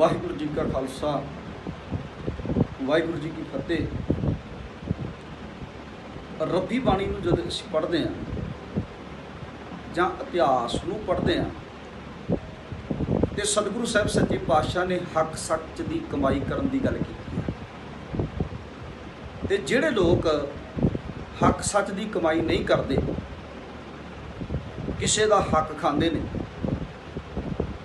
ਵਾਹਿਗੁਰੂ ਜੀ ਕਾ ਖਾਲਸਾ, ਵਾਹਿਗੁਰੂ ਜੀ ਕੀ ਫਤਿਹ। ਰੱਬੀ ਬਾਣੀ ਨੂੰ ਜਦੋਂ ਅਸੀਂ ਪੜ੍ਹਦੇ ਹਾਂ ਜਾਂ ਇਤਿਹਾਸ ਨੂੰ ਪੜ੍ਹਦੇ ਹਾਂ, ਤੇ ਸਤਿਗੁਰੂ ਸਾਹਿਬ ਸੱਚੇ ਪਾਤਸ਼ਾਹ ਨੇ ਹੱਕ ਸੱਚ ਦੀ ਕਮਾਈ ਕਰਨ ਦੀ ਗੱਲ ਕੀਤੀ ਹੈ। ਤੇ ਜਿਹੜੇ ਲੋਕ ਹੱਕ ਸੱਚ ਦੀ ਕਮਾਈ ਨਹੀਂ ਕਰਦੇ, ਕਿਸੇ ਦਾ ਹੱਕ ਖਾਂਦੇ ਨੇ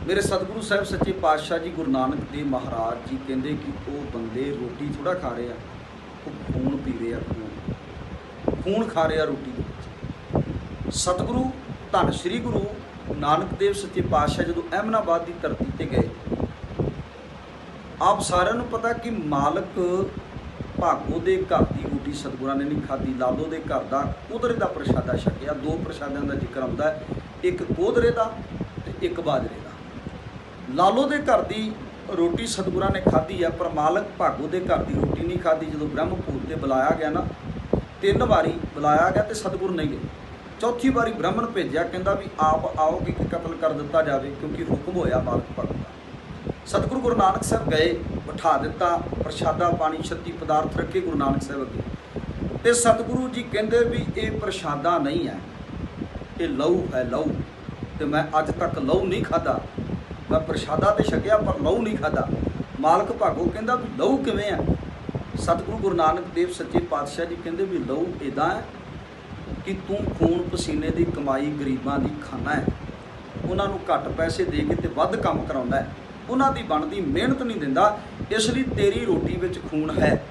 ਮੇਰੇ ਸਤਿਗੁਰੂ ਸਾਹਿਬ, ਸੱਚੇ ਪਾਤਸ਼ਾਹ ਜੀ, ਗੁਰੂ ਨਾਨਕ ਦੇਵ ਮਹਾਰਾਜ ਜੀ ਕਹਿੰਦੇ ਕਿ ਉਹ ਬੰਦੇ ਰੋਟੀ ਥੋੜਾ ਖਾ ਰਹੇ ਆ, ਉਹ ਖੂਨ ਪੀ ਰਹੇ ਆ ਖੂਨ। ਖੂਨ ਖਾ ਰਹੇ ਆ ਰੋਟੀ ਦੇ ਵਿੱਚ। ਸਤਿਗੁਰੂ, ਧੰਨ ਸ੍ਰੀ ਗੁਰੂ ਨਾਨਕ ਦੇਵ ਸੱਚੇ ਪਾਤਸ਼ਾਹ ਜਦੋਂ ਅਹਿਮਨਾਬਾਦ ਦੀ ਧਰਤੀ ਤੇ ਗਏ, ਆਪ ਸਾਰਿਆਂ ਨੂੰ ਪਤਾ ਕਿ ਮਾਲਕ ਭਾਗੋ ਦੇ ਘਰ ਦੀ ਰੋਟੀ ਸਤਿਗੁਰਾਂ ਨੇ ਨਹੀਂ ਖਾਧੀ, ਲਾਲੋ ਦੇ ਘਰ ਦਾ ਕੁਦਰੇ ਦਾ ਪ੍ਰਸ਼ਾਦਾ ਛਕਿਆ। ਦੋ ਪ੍ਰਸ਼ਾਦਿਆਂ ਦਾ ਜ਼ਿਕਰ ਆਉਂਦਾ ਇੱਕ ਕੋਦਰੇ ਦਾ ਤੇ ਇੱਕ ਬਾਜਰੇ ਦਾ। ਲਾਲੋ ਦੇ ਘਰ ਦੀ ਰੋਟੀ ਸਤਿਗੁਰਾਂ ਨੇ ਖਾਧੀ ਆ, ਪਰ ਮਾਲਕ ਭਾਗੋ ਦੇ ਘਰ ਦੀ ਰੋਟੀ ਨਹੀਂ ਖਾਧੀ। ਜਦੋਂ ਬ੍ਰਹਮਪੂਰ ਤੇ ਬੁਲਾਇਆ ਗਿਆ ਨਾ, ਤਿੰਨ ਵਾਰੀ ਬੁਲਾਇਆ ਗਿਆ ਤੇ ਸਤਿਗੁਰ ਨਹੀਂ ਗਏ। ਚੌਥੀ ਵਾਰੀ ਬ੍ਰਾਹਮਣ ਭੇਜਿਆ, ਕਹਿੰਦਾ ਵੀ ਆਪ ਆਓ ਕਿ ਕਤਲ ਕਰ ਦਿੱਤਾ ਜਾਵੇ, ਕਿਉਂਕਿ ਹੁਕਮ ਹੋਇਆ ਮਾਲਕ ਭਗਤ ਦਾ। ਸਤਿਗੁਰੂ ਗੁਰੂ ਨਾਨਕ ਸਾਹਿਬ ਗਏ, ਬਿਠਾ ਦਿੱਤਾ, ਪ੍ਰਸ਼ਾਦਾ ਪਾਣੀ, ਛੱਤੀ ਪਦਾਰਥ ਰੱਖੇ ਗੁਰੂ ਨਾਨਕ ਸਾਹਿਬ ਅੱਗੇ। ਤੇ ਸਤਿਗੁਰੂ ਜੀ ਕਹਿੰਦੇ ਵੀ ਇਹ ਪ੍ਰਸ਼ਾਦਾ ਨਹੀਂ ਹੈ, ਇਹ ਲਹੂ ਹੈ ਲਹੂ, ਤੇ ਮੈਂ ਅੱਜ ਤੱਕ ਲਹੂ ਨਹੀਂ ਖਾਦਾ ਮੈਂ ਪ੍ਰਸ਼ਾਦਾ ਤੇ ਛਕਿਆ ਪਰ ਲਹੂ ਨਹੀਂ ਖਾਦਾ ਮਾਲਕ ਭਾਗੋ ਕਹਿੰਦਾ ਵੀ ਲਹੂ ਕਿਵੇਂ ਆ? ਸਤਿਗੁਰੂ ਗੁਰੂ ਨਾਨਕ ਦੇਵ ਸੱਚੇ ਪਾਤਸ਼ਾਹ ਜੀ ਕਹਿੰਦੇ ਵੀ ਲਹੂ ਇਦਾਂ ਹੈ ਕਿ ਤੂੰ ਖੂਨ ਪਸੀਨੇ ਦੀ ਕਮਾਈ ਗਰੀਬਾਂ ਦੀ ਖਾਣਾ ਹੈ। ਉਹਨਾਂ ਨੂੰ ਘੱਟ ਪੈਸੇ ਦੇ ਕੇ ਤੇ ਵੱਧ ਕੰਮ ਕਰਾਉਂਦਾ ਹੈ। ਉਹਨਾਂ ਦੀ ਬਣਦੀ ਮਿਹਨਤ ਨਹੀਂ ਦਿੰਦਾ, ਇਸ ਲਈ ਤੇਰੀ ਰੋਟੀ ਵਿੱਚ ਖੂਨ ਹੈ।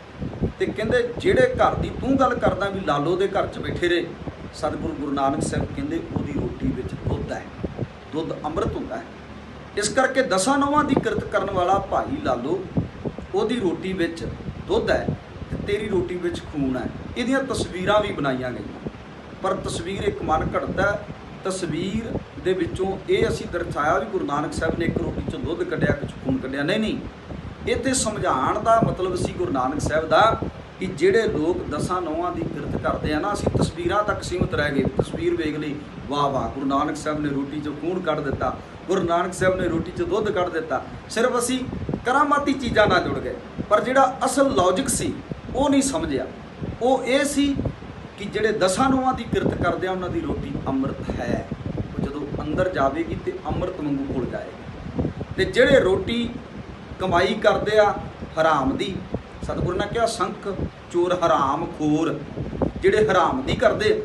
ਤੇ ਕਹਿੰਦੇ ਜਿਹੜੇ ਘਰ ਦੀ ਤੂੰ ਗੱਲ ਕਰਦਾ ਵੀ ਲਾਲੋ ਦੇ ਘਰ 'ਚ ਬੈਠੇ ਰਹੇ, ਸਤਿਗੁਰੂ ਗੁਰੂ ਨਾਨਕ ਸਾਹਿਬ ਕਹਿੰਦੇ ਉਹਦੀ ਰੋਟੀ ਵਿੱਚ ਦੁੱਧ ਹੈ। ਦੁੱਧ ਅੰਮ੍ਰਿਤ ਹੁੰਦਾ ਹੈ। ਇਸ ਕਰਕੇ ਦਸਾਂ ਨੌਵਾਂ ਦੀ ਕਿਰਤ ਕਰਨ ਵਾਲਾ ਭਾਈ ਲਾਲੋ, ਉਹਦੀ ਰੋਟੀ ਵਿੱਚ ਦੁੱਧ ਹੈ ਤੇ ਤੇਰੀ ਰੋਟੀ ਵਿੱਚ ਖੂਨ ਹੈ। ਇਹਦੀਆਂ ਤਸਵੀਰਾਂ ਵੀ ਬਣਾਈਆਂ ਗਈਆਂ। ਪਰ ਤਸਵੀਰ ਇੱਕ ਮਨ ਘੜਦਾ ਤਸਵੀਰ ਦੇ ਵਿੱਚੋਂ ਇਹ ਅਸੀਂ ਦਰਸਾਇਆ ਵੀ ਗੁਰੂ ਨਾਨਕ ਸਾਹਿਬ ਨੇ ਇੱਕ ਰੋਟੀ ਚੋਂ ਦੁੱਧ ਕੱਢਿਆ ਕੁਝ ਖੂਨ ਕੱਢਿਆ। ਨਹੀਂ ਨਹੀਂ, ਇਹ ਇੱਥੇ ਸਮਝਾਉਣ ਦਾ ਮਤਲਬ ਸੀ ਗੁਰੂ ਨਾਨਕ ਸਾਹਿਬ ਦਾ ਕਿ ਜਿਹੜੇ ਲੋਕ ਦਸਾਂ ਨੌਵਾਂ ਦੀ ਕਿਰਤ ਕਰਦੇ ਆ ਨਾ, ਅਸੀਂ ਤਸਵੀਰਾਂ ਤੱਕ ਸੀਮਤ ਰਹਿ ਗਏ। ਤਸਵੀਰ ਵੇਖ ਲਈ, ਵਾਹ ਵਾਹ, ਗੁਰੂ ਨਾਨਕ ਸਾਹਿਬ ਨੇ ਰੋਟੀ ਚੋਂ ਖੂਨ ਕੱਢ ਦਿੱਤਾ, ਗੁਰੂ ਨਾਨਕ ਸਾਹਿਬ ਨੇ ਰੋਟੀ ਚੋਂ ਦੁੱਧ ਕੱਢ ਦਿੱਤਾ। ਸਿਰਫ ਅਸੀਂ ਕਰਾਮਾਤੀ ਚੀਜ਼ਾਂ ਨਾਲ ਜੁੜ ਗਏ, ਪਰ ਜਿਹੜਾ ਅਸਲ ਲੌਜੀਕ ਸੀ, ਉਹ ਨਹੀਂ ਸਮਝਿਆ। ਉਹ ਇਹ ਸੀ ਕਿ ਜਿਹੜੇ ਦਸਾਂ ਨੌਵਾਂ ਦੀ ਕਿਰਤ ਕਰਦੇ ਆ, ਉਹਨਾਂ ਦੀ ਰੋਟੀ ਅੰਮ੍ਰਿਤ ਹੈ। ਉਹ ਜਦੋਂ ਅੰਦਰ ਜਾਵੇਗੀ ਤੇ ਅੰਮ੍ਰਿਤ ਵਾਂਗੂ ਖੁੱਲ ਜਾਏਗੀ। ਤੇ ਜਿਹੜੇ ਰੋਟੀ ਕਮਾਈ ਕਰਦੇ ਆ, ਹਰਾਮ ਦੀ ਸਤਿਗੁਰੂ ਨੇ ਕਿਹਾ, ਸੰਖ, ਚੋਰ, ਹਰਾਮ, ਖੋਰ, ਜਿਹੜੇ ਹਰਾਮ ਨਹੀਂ ਕਰਦੇ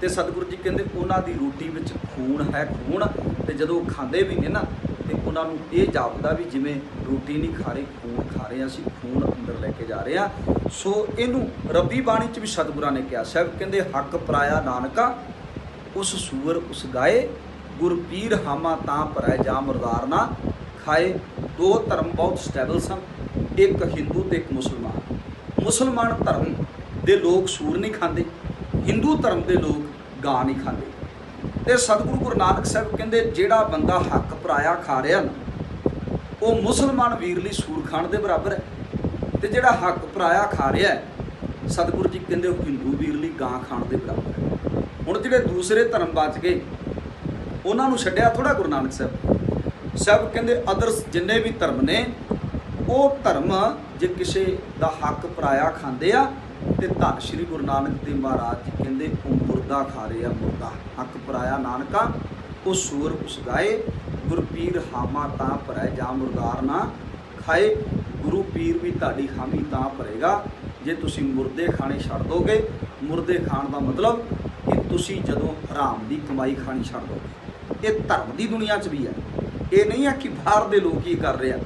ਤੇ ਸਤਿਗੁਰੂ ਜੀ ਕਹਿੰਦੇ, ਉਹਨਾਂ ਦੀ ਰੋਟੀ ਵਿੱਚ ਖੂਨ ਹੈ, ਖੂਨ ਤੇ ਜਦੋਂ ਉਹ ਖਾਂਦੇ ਵੀ ਨੇ ਨਾ, ਤੇ ਉਹਨਾਂ ਨੂੰ ਇਹ ਜਾਪਦਾ ਵੀ ਜਿਵੇਂ ਰੋਟੀ ਨਹੀਂ ਖਾ ਰਹੇ, ਖੂਨ ਖਾ ਰਹੇ ਅਸੀਂ, ਖੂਨ ਅੰਦਰ ਲੈ ਕੇ ਜਾ ਰਹੇ ਆ ਸੋ ਇਹਨੂੰ ਰੱਬੀ ਬਾਣੀ ਚ ਵੀ ਸਤਿਗੁਰਾਂ ਨੇ ਕਿਹਾ, ਸਾਹਿਬ ਕਹਿੰਦੇ, ਹੱਕ ਪਰਾਇਆ ਨਾਨਕਾ, ਉਸ ਸੂਰ ਉਸ ਗਾਏ, ਗੁਰ ਪੀਰ ਹਾਮਾ ਤਾਂ ਭਰੈ ਜਾ ਮਰਦਾਰ ਨਾ, ਖਾਏ, ਦੋ ਧਰਮ ਬਹੁਤ ਸਟੇਬਲ ਸਨ ਇੱਕ ਹਿੰਦੂ ਤੇ ਇੱਕ ਮੁਸਲਮਾਨ। ਮੁਸਲਮਾਨ ਧਰਮ ਦੇ ਲੋਕ ਸੂਰ ਨਹੀਂ ਖਾਂਦੇ, ਹਿੰਦੂ ਧਰਮ ਦੇ ਲੋਕ ਗਾਂ ਨਹੀਂ ਖਾਂਦੇ। ਤੇ ਸਤਿਗੁਰੂ ਗੁਰੂ ਨਾਨਕ ਸਾਹਿਬ ਕਹਿੰਦੇ, ਜਿਹੜਾ ਬੰਦਾ ਹੱਕ ਪਰਾਇਆ ਖਾ ਰਿਹਾ ਨਾ, ਉਹ ਮੁਸਲਮਾਨ ਵੀਰ ਲਈ ਸੂਰ ਖਾਣ ਦੇ ਬਰਾਬਰ ਹੈ। ਤੇ ਜਿਹੜਾ ਹੱਕ ਪਰਾਇਆ ਖਾ ਰਿਹਾ ਸਤਿਗੁਰੂ ਜੀ ਕਹਿੰਦੇ ਉਹ ਹਿੰਦੂ ਵੀਰ ਲਈ ਗਾਂ ਖਾਣ ਦੇ ਬਰਾਬਰ ਹੈ। ਹੁਣ ਜਿਹੜੇ ਦੂਸਰੇ ਧਰਮ ਬਚ ਗਏ, ਉਹਨਾਂ ਨੂੰ ਛੱਡਿਆ ਥੋੜਾ ਗੁਰੂ ਨਾਨਕ ਸਾਹਿਬ। ਸਭ ਕਹਿੰਦੇ, ਅਦਰਸ ਜਿੰਨੇ ਵੀ ਧਰਮ ਨੇ ਉਹ ਧਰਮ ਜੇ ਕਿਸੇ ਦਾ ਹੱਕ ਪਰਾਇਆ ਖਾਂਦੇ ਆ, ਤੇ ਧੰਨ ਸ਼੍ਰੀ ਗੁਰੂ ਨਾਨਕ ਦੇਵ ਮਹਾਰਾਜ ਜੀ ਕਹਿੰਦੇ, ਉਹ ਮੁਰਦਾ ਖਾ ਰਹੇ ਆ ਮੁਰਦਾ, ਹੱਕ ਪਰਾਇਆ ਨਾਨਕਾ, ਉਹ ਸੂਰ ਉਸ ਗਾਏ ਗੁਰ ਪੀਰ ਹਾਮਾ ਤਾਂ ਭਰੈ, ਜਾਂ ਮੁਰਦਾਰ ਨਾ ਖਾਏ, ਗੁਰੂ ਪੀਰ ਵੀ ਤੁਹਾਡੀ ਹਾਮੀ ਤਾਂ ਭਰੇਗਾ, ਜੇ ਤੁਸੀਂ ਮੁਰਦੇ ਖਾਣੇ ਛੱਡ ਦੋਗੇ, ਮੁਰਦੇ ਖਾਣ ਦਾ ਮਤਲਬ ਕਿ ਤੁਸੀਂ ਜਦੋਂ ਹਰਾਮ ਦੀ ਕਮਾਈ ਖਾਣੀ ਛੱਡ ਦੋਗੇ। ਇਹ ਧਰਮ ਦੀ ਦੁਨੀਆ 'ਚ ਵੀ ਹੈ। ਇਹ ਨਹੀਂ ਹੈ ਕਿ ਬਾਹਰ ਦੇ ਲੋਕ ਹੀ ਕਰ ਰਹੇ ਆ।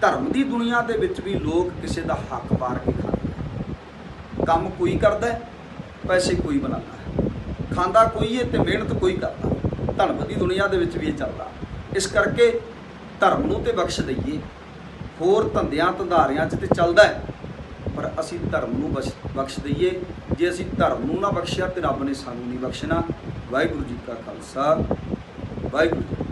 ਧਰਮ ਦੀ ਦੁਨੀਆ ਦੇ ਵਿੱਚ ਵੀ ਲੋਕ ਕਿਸੇ ਦਾ ਹੱਕ ਮਾਰ ਕੇ ਖਾਂਦੇ। ਕੰਮ ਕੋਈ ਕਰਦਾ ਪੈਸੇ ਕੋਈ ਬਣਾਉਂਦਾ ਖਾਂਦਾ ਕੋਈ ਹੈ ਤੇ ਮਿਹਨਤ ਕੋਈ ਕਰਦਾ ਧਰਮ ਦੀ ਦੁਨੀਆ ਦੇ ਵਿੱਚ ਵੀ ਇਹ ਚੱਲਦਾ ਇਸ ਕਰਕੇ ਧਰਮ ਨੂੰ ਤੇ ਬਖਸ਼ ਦਈਏ। ਹੋਰ ਧੰਦਿਆਂ ਧੰਦਾਰਿਆਂ 'ਚ ਤੇ ਚੱਲਦਾ ਹੈ। ਪਰ ਅਸੀਂ ਧਰਮ ਨੂੰ ਬਖਸ਼ ਬਖਸ਼ ਦਈਏ। ਜੇ ਅਸੀਂ ਧਰਮ ਨੂੰ ਨਾ ਬਖਸ਼ਿਆ ਤੇ ਰੱਬ ਨੇ ਸਾਨੂੰ ਨਹੀਂ ਬਖਸ਼ਣਾ। ਵਾਹਿਗੁਰੂ ਜੀ ਕਾ ਖਾਲਸਾ। ਵਾਹਿਗੁਰੂ ਜੀ